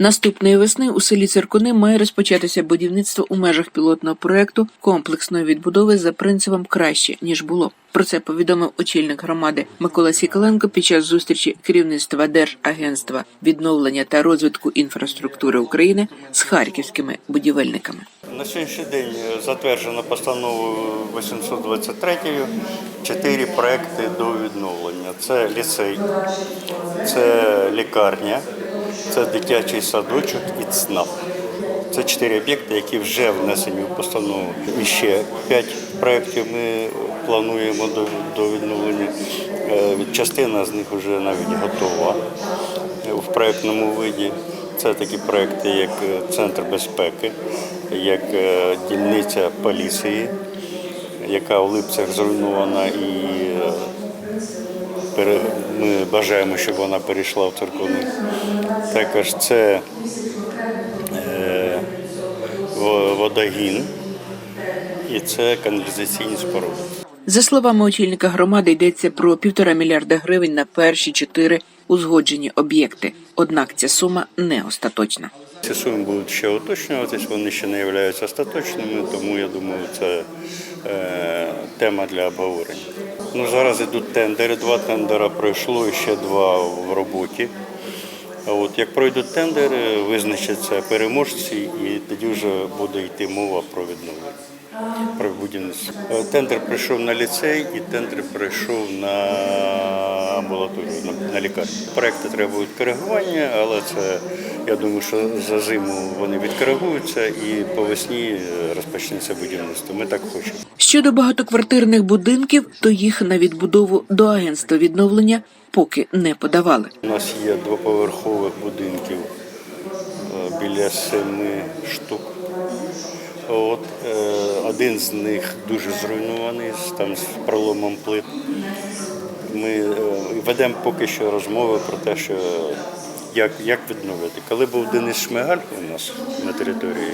Наступної весни у селі Циркуни має розпочатися будівництво у межах пілотного проекту комплексної відбудови за принципом краще ніж було. Про це повідомив очільник громади Микола Сікаленко під час зустрічі керівництва Держагентства відновлення та розвитку інфраструктури України з харківськими будівельниками. На сьогоднішній день затверджено постановою 823 чотири проекти до відновлення. Це ліцей, це лікарня, це дитячий садочок і ЦНАП. Це чотири об'єкти, які вже внесені у постанову. І ще п'ять проєктів ми плануємо до, до відновлення. Е, Частина з них вже навіть готова в проєктному виді. Це такі проекти, як е, Центр безпеки, як е, дільниця поліції, яка в Липцях зруйнована і е, ми бажаємо, щоб вона перейшла в церковний. Також це е, водогін і це каналізаційні споруди. За словами очільника громади, йдеться про півтора мільярда гривень на перші чотири узгоджені об'єкти. Однак ця сума не остаточна. Ці суми будуть ще уточнюватись, вони ще не являються остаточними, тому я думаю, це е, тема для обговорення. Ну, зараз йдуть тендери, два тендера пройшло, і ще два в роботі. От як пройдуть тендери, визначаться переможці, і тоді вже буде йти мова про відновлення. Про будівництво. Е, Тендер прийшов на ліцей і тендер прийшов на амбулаторію, на, лікарню. Проекти требують коригування, але це я думаю, що за зиму вони відкоригуються і по весні е, розпочнеться будівництво. Ми так хочемо. Щодо багатоквартирних будинків, то їх на відбудову до агентства відновлення поки не подавали. У нас є двоповерхових будинків е, біля семи штук. От, е, один з них дуже зруйнований, там з проломом плит. Ми е, ведемо поки що розмови про те, що як, як відновити. Коли був Денис Шмигаль у нас на території,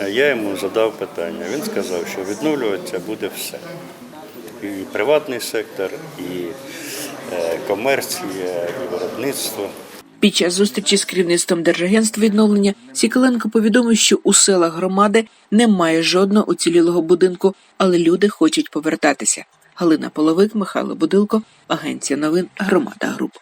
е, я йому задав питання. Він сказав, що відновлюватися буде все. І приватний сектор, і е, комерція, і виробництво. Під час зустрічі з керівництвом Держагентства відновлення Сікаленко повідомив, що у селах громади немає жодного уцілілого будинку, але люди хочуть повертатися. Галина Половик, Михайло Будилко, Агенція новин Громада Груп.